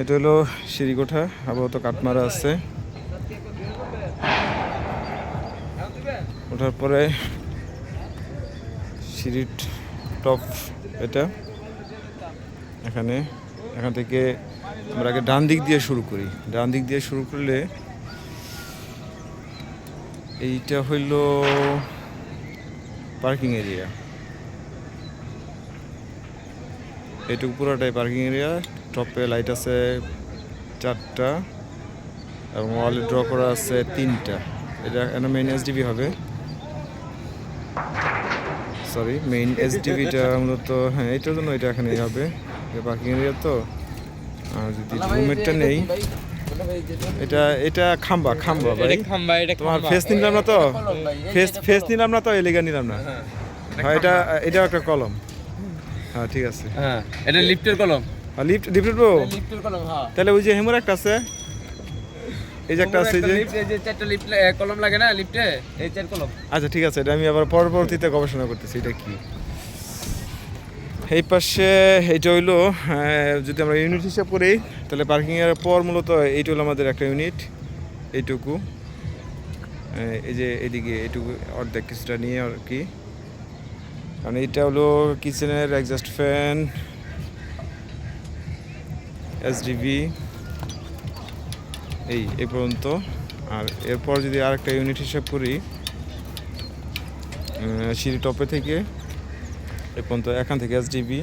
এটা হলো সিঁড়িকোঠা আপাতত কাঠমারা আছে। ওঠার পরে সিঁড়ির টপ এটা। এখানে, এখান থেকে আমরা আগে ডান দিক দিয়ে শুরু করি। ডান দিক দিয়ে শুরু করলে এইটা হইল পার্কিং এরিয়া। এটুকু পুরোটাই পার্কিং এরিয়া। টপে লাইট আছে চারটা এবং ওয়ালে ড্র করা আছে তিনটা। এটা এখানে মেইন এসডিবি হবে? সরি মেইন এস এসডিবিটা মূলত হ্যাঁ এটার জন্য এটা এখানে হবে। পার্কিং এরিয়া তো। আর যদি রুমেরটা নেই এটা এটা খাম্বা খাম্বা ভাই। এটা খাম্বা এটা তোমার ফেস নিলাম না তো? ফেস ফেস নিলাম না তো? এলিগা নিলাম না? হ্যাঁ এটা এটাও একটা কলম। হ্যাঁ ঠিক আছে। হ্যাঁ এটা লিফটের কলম। লিফট লিফট উঠবো? কলম হ্যাঁ। তাহলে ওই যে হেমুর একটা আছে। এই যে একটা আছে যে চারটা লিফট কলম লাগে না লিফটে এই চার কলম। আচ্ছা ঠিক আছে এটা আমি আবার পরবর্তীতে গবেষণা করতেছি এটা কি? এই পাশে এইটা হইল যদি আমরা ইউনিট হিসাব করি তাহলে পার্কিং এর পর মূলত এইটা হলো আমাদের একটা ইউনিট এইটুকু। এই যে এদিকে এইটুকু অর্ধেক কিছুটা নিয়ে আর কি। কারণ এইটা হলো কিচেনের এক্সস্ট ফ্যান এসডিবি এই এই পর্যন্ত। আর এরপর যদি আরেকটা ইউনিট হিসাব করি সিঁড়ি টপে থেকে এ পর্যন্ত এখান থেকে এসডিবি।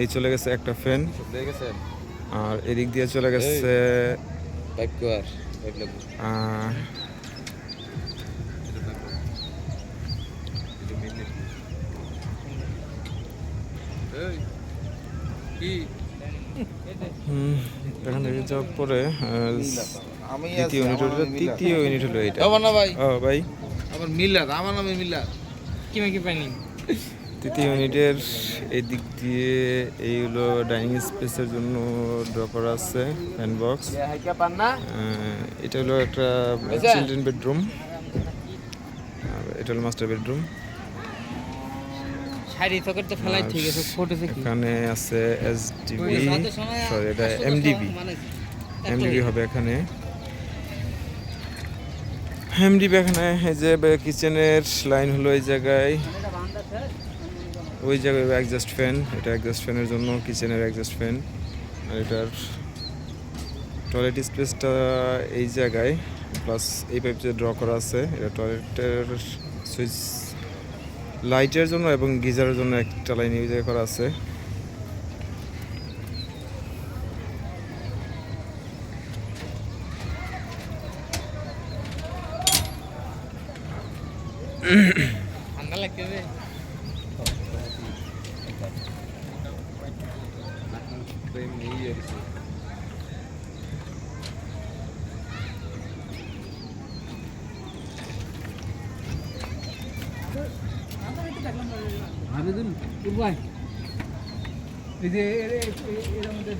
এই চলে গেছে একটা ফ্যান আর এদিক দিয়ে চলে গেছে এখান থেকে যাওয়ার পরে আমি দ্বিতীয় ইউনিট হলো তৃতীয় ইউনিট হলো এটা না ভাই। ও ভাই। আমার মিলার আমার নামে মিলার কি মাকি পাইনি? তৃতীয় ইউনিটের এই দিক দিয়ে এই হলো ডাইনিং স্পেসের জন্য ড্র করা আছে ফ্যান বক্স হাইকা পান না? এটা হলো একটা? চিলড্রেন বেডরুম আর এটা হলো মাস্টার বেডরুম শাড়ি তোকে তো ফেলাই ঠিক আছে ফটোতে কি এখানে আছে এসডিবি সরি এটা এমডিবি এমডিবি হবে এখানে। এমডিবি এখানে এই যে কিচেনের লাইন হলো এই জায়গায়। ওই জায়গায় অ্যাডজাস্ট ফ্যান এটা অ্যাডজাস্ট ফ্যানের জন্য কিচেনের অ্যাডজাস্ট ফ্যান আর এটার টয়লেট স্পেসটা এই জায়গায় প্লাস এই পাইপ যে ড্র করা আছে এটা টয়লেটের সুইচ লাইটের জন্য এবং গিজারের জন্য একটা লাইন ইউজ করা আছে। ঠান্ডা লাগতেছে। আবেদন এই যে এর মধ্যে